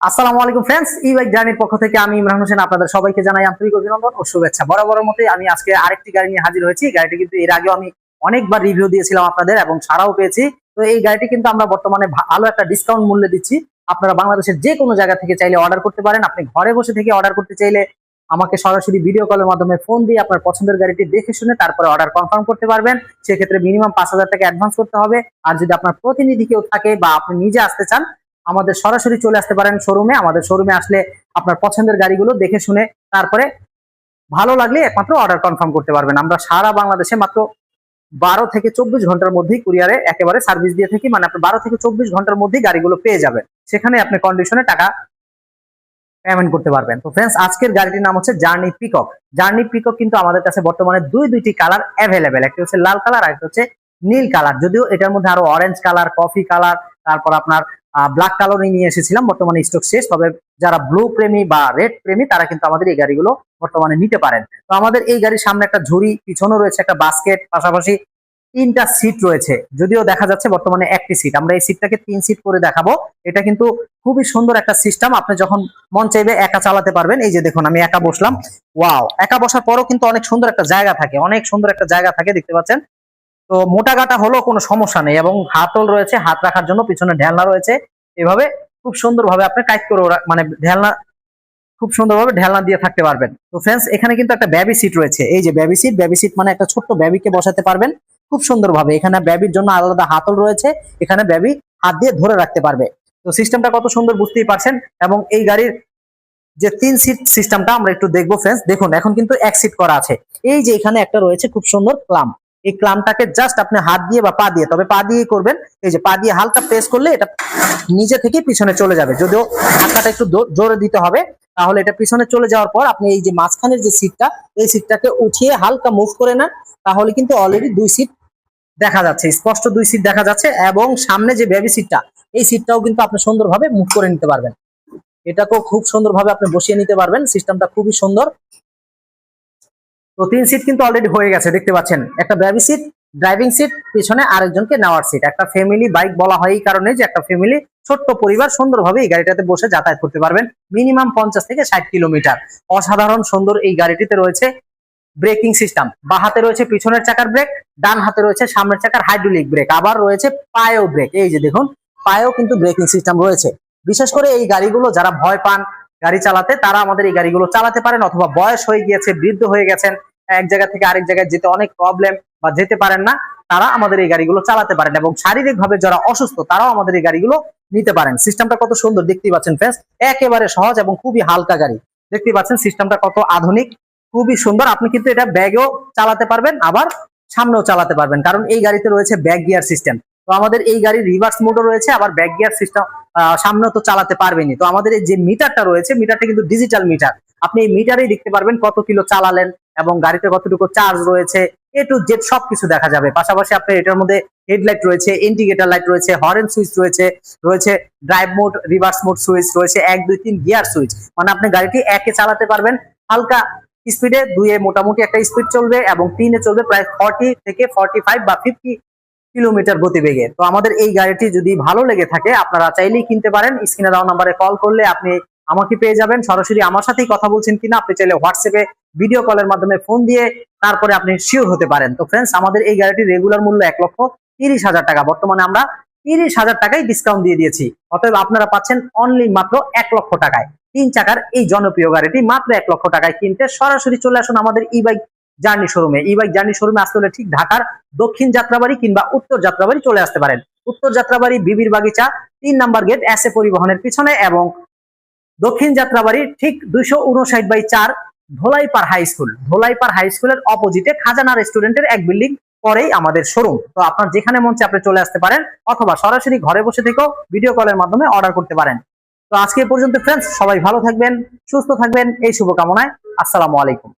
আসসালামু আলাইকুম ফ্রেন্ডস ই বাইক জার্নির পক্ষ থেকে আমি ইমরান হোসেন আপনাদের সবাইকে জানাই আন্তরিক অভিনন্দন ও শুভেচ্ছা। বরাবরের মতোই আমি আজকে আরেকটি গাড়ি নিয়ে হাজির হয়েছি। গাড়িটি কিন্তু এর আগেও আমি অনেকবার রিভিউ দিয়েছিলাম আপনাদের এবং ছাড়াও পেয়েছি। তো এই গাড়িটি কিন্তু আমরা বর্তমানে ভালো একটা ডিসকাউন্ট মূল্যে দিচ্ছি। আপনারা বাংলাদেশের যে কোনো জায়গা থেকে চাইলে অর্ডার করতে পারেন। আপনি ঘরে বসে থেকে অর্ডার করতে চাইলে আমাকে সরাসরি ভিডিও কলের মাধ্যমে ফোন দিয়ে আপনার পছন্দের গাড়িটি দেখে শুনে তারপরে অর্ডার কনফার্ম করতে পারবেন। সেক্ষেত্রে মিনিমাম পাঁচ হাজার টাকা অ্যাডভান্স করতে হবে। আর যদি আপনার প্রতিনিধি কেউ থাকে বা আপনি নিজে আসতে চান আমাদের সরাসরি চলে আসতে পারেন শোরুমে আমাদের শোরুমে আসলে আপনার পছন্দের গাড়িগুলো দেখে শুনে তারপরে ভালো লাগলে একমাত্র অর্ডার কনফার্ম করতে পারবেন। আমরা সারা বাংলাদেশে মাত্র বারো থেকে চব্বিশ ঘণ্টার মধ্যেই কুরিয়ারে একেবারে সার্ভিস দিয়ে থাকি। মানে আপনি বারো থেকে চব্বিশ ঘণ্টার মধ্যেই গাড়িগুলো পেয়ে যাবেন। সেখানে আপনি কন্ডিশনে টাকা পেমেন্ট করতে পারবেন। তো ফ্রেন্ডস আজকের গাড়িটির নাম হচ্ছে জার্নি পিকক জার্নি পিকক কিন্তু আমাদের কাছে বর্তমানে দুই, দুইটি কালার অ্যাভেলেবেল একটি হচ্ছে লাল কালার আর একটা হচ্ছে নীল কালার যদিও এটার মধ্যে আরও অরেঞ্জ কালার কফি কালার তারপর আপনার ব্ল্যাক কালারই নিয়ে এসেছিলাম, বর্তমানে স্টক শেষ। তবে যারা ব্লু প্রেমী বা রেড প্রেমী, তারা কিন্তু আমাদের এই গাড়িগুলো বর্তমানে নিতে পারেন। তো আমাদের এই গাড়ির সামনে একটা ঝুড়ি, পিছনে রয়েছে একটা বাস্কেট পাশাপাশি তিনটা সিট রয়েছে। যদিও দেখা যাচ্ছে বর্তমানে একটি সিট আমরা এই সিটটাকে তিন সিট করে দেখাবো। এটা কিন্তু খুবই সুন্দর একটা সিস্টেম আপনি যখন মন চাইবে একা চালাতে পারবেন। এই যে দেখুন, আমি একা বসলাম। ওয়াও একা বসার পরও কিন্তু অনেক সুন্দর একটা জায়গা থাকে। অনেক সুন্দর একটা জায়গা থাকে, দেখতে পাচ্ছেন? তো মোটা গাটা হলেও কোনো সমস্যা নেই এবং হাতল রয়েছে, হাত রাখার জন্য পিছনে ঢেলনা রয়েছে। এভাবে খুব সুন্দরভাবে আপনি টাইট করে মানে ঢেলনা খুব সুন্দরভাবে ঢেলনা দিয়ে থাকতে পারবেন। তো ফ্রেন্ডস এখানে কিন্তু একটা বেবি সিট রয়েছে। এই যে বেবি সিট বেবি সিট মানে একটা ছোট্ট বেবিকে বসাতে পারবেন খুব সুন্দরভাবে। এখানে বেবির জন্য আলাদা হাতল রয়েছে, এখানে বেবি হাত দিয়ে ধরে রাখতে পারবে। তো সিস্টেমটা কত সুন্দর বুঝতেই পারছেন এবং এই গাড়ির যে তিন সিট সিস্টেমটা আমরা একটু দেখব ফ্রেন্ডস দেখুন, এখন কিন্তু এক সিট করা আছে। এই যে এখানে একটা রয়েছে খুব সুন্দর ক্লাম এই ক্লামটাকে জাস্ট আপনি হাত দিয়ে বা পা দিয়ে, তবে পা দিয়ে করবেন। এই যে পা দিয়ে হালকা প্রেস করলে এটা নিজে থেকে পিছনে চলে যাবে। যদিও ধাক্কাটা একটু জোরে দিতে হবে, তাহলে এটা পিছনে চলে যাওয়ার পর আপনি এই যে মাঝখানের যে সিটটা এই সিটটাকে উঠিয়ে হালকা মুভ করে নেন, তাহলে কিন্তু অলরেডি দুই সিট দেখা যাচ্ছে। স্পষ্ট দুই সিট দেখা যাচ্ছে এবং সামনে যে বেবি সিটটা এই সিটটাও কিন্তু আপনি সুন্দরভাবে মুভ করে নিতে পারবেন। এটাকেও খুব সুন্দরভাবে আপনি বসিয়ে নিতে পারবেন। সিস্টেমটা খুবই সুন্দর। তো তিন সিট কিন্তু অলরেডি হয়ে গেছে, দেখতে পাচ্ছেন। একটা বেবি সিট ড্রাইভিং সিট পিছনে আরেকজনকে নেওয়ার সিট একটা ফ্যামিলি বাইক বলা হয় এই কারণে যে একটা ফ্যামিলি ছোট্ট পরিবার সুন্দরভাবে এই গাড়িটাতে বসে যাতায়াত করতে পারবেন। মিনিমাম পঞ্চাশ থেকে ষাট কিলোমিটার অসাধারণ সুন্দর এই গাড়িটিতে রয়েছে ব্রেকিং সিস্টেম বা হাতে রয়েছে পিছনের চাকার ব্রেক ডান হাতে রয়েছে সামনের চাকার হাইড্রোলিক ব্রেক আবার রয়েছে পায়েও ব্রেক এই যে দেখুন, পায়েও কিন্তু ব্রেকিং সিস্টেম রয়েছে। বিশেষ করে এই গাড়িগুলো যারা ভয় পান গাড়ি চালাতে, তারা আমাদের এই গাড়িগুলো চালাতে পারেন অথবা বয়স হয়ে গিয়েছে, বৃদ্ধ হয়ে গেছেন এক জায়গা থেকে আরেক জায়গায় যেতে অনেক প্রবলেম বা যেতে পারেন না, তারা আমাদের এই গাড়িগুলো চালাতে পারেন এবং শারীরিকভাবে যারা অসুস্থ, তারাও আমাদের এই গাড়িগুলো নিতে পারেন। সিস্টেমটা কত সুন্দর, দেখতেই পাচ্ছেন ফ্রেন্ডস একেবারে সহজ এবং খুবই হালকা গাড়ি। দেখতেই পাচ্ছেন সিস্টেমটা কত আধুনিক, খুবই সুন্দর। আপনি কিন্তু এটা ব্যাগেও চালাতে পারবেন, আবার সামনেও চালাতে পারবেন, কারণ এই গাড়িতে রয়েছে ব্যাক গিয়ার সিস্টেম তো আমাদের এই গাড়ির রিভার্স মোটর রয়েছে, আবার ব্যাক গিয়ার সিস্টেম সামনেও তো চালাতে পারবেনই। তো আমাদের এই যে মিটারটা রয়েছে মিটারটা কিন্তু ডিজিটাল মিটার আপনি এই মিটারেই দেখতে পারবেন কত কিলো চালালেন এবং গাড়িতে কতটুকু চার্জ রয়েছে এ টু জেড সবকিছু দেখা যাবে। পাশাপাশি আপনার এটার মধ্যে হেডলাইট রয়েছে ইন্ডিকেটর লাইট রয়েছে হরেন সুইচ রয়েছে রয়েছে drive mode reverse mode switch রয়েছে এক, দুই, তিন গিয়ার সুইচ মানে আপনি গাড়িটি একে চালাতে পারবেন হালকা স্পিডে দুইয়ে মোটামুটি একটা স্পিড চলবে এবং তিনে চলবে প্রায় ফর্টি থেকে ফর্টি ফাইভ বা ফিফটি কিলোমিটার গতিবেগে। তো আমাদের এই গাড়িটি যদি ভালো লেগে থাকে, আপনারা চাইলেই কিনতে পারেন। স্ক্রিনে দেওয়া নাম্বারে কল করলে আপনি আমাকে পেয়ে যাবেন। সরাসরি আমার সাথেই কথা বলছেন কিনা আপনি চাইলে হোয়াটসঅ্যাপে ভিডিও কলের মাধ্যমে ফোন দিয়ে তারপরে আপনি শিওর হতে পারেন। তো ফ্রেন্ডস আমাদের এই গাড়িটির রেগুলার মূল্য এক লক্ষ তিরিশ হাজার টাকা। বর্তমানে আমরা তিরিশ হাজার টাকায় ডিসকাউন্ট দিয়ে দিয়েছি। অতএব আপনারা পাচ্ছেন অনলি মাত্র এক লক্ষ টাকায়। তিন চাকার এই জনপ্রিয় গাড়িটি মাত্র এক লক্ষ টাকায় কিনতে সরাসরি চলে আসুন আমাদের ই বাইক জার্নি শোরুমে ই বাইক জার্নি শোরুমে আসতে হলে ঠিক ঢাকার দক্ষিণ যাত্রাবাড়ি কিংবা উত্তর যাত্রাবাড়ি চলে আসতে পারেন। উত্তর যাত্রাবাড়ি, বিবির বাগিচা, তিন নাম্বার গেট এস এ পরিবহনের পিছনে এবং দক্ষিণ যাত্রাবাড়ি ঠিক দুইশো উনষাট বাই চার Dholaipar high school Dholaipar high স্কুলের অপোজিটে খাজানা রেস্টুরেন্টের এক বিল্ডিং পরেই আমাদের শোরুম তো আপনার যেখানে মঞ্চে আপনি চলে আসতে পারেন, অথবা সরাসরি ঘরে বসে থেকেও ভিডিও কলের মাধ্যমে অর্ডার করতে পারেন। তো আজকে পর্যন্ত ফ্রেন্ডস সবাই ভালো থাকবেন, সুস্থ থাকবেন, এই শুভকামনায়। আসসালামু আলাইকুম।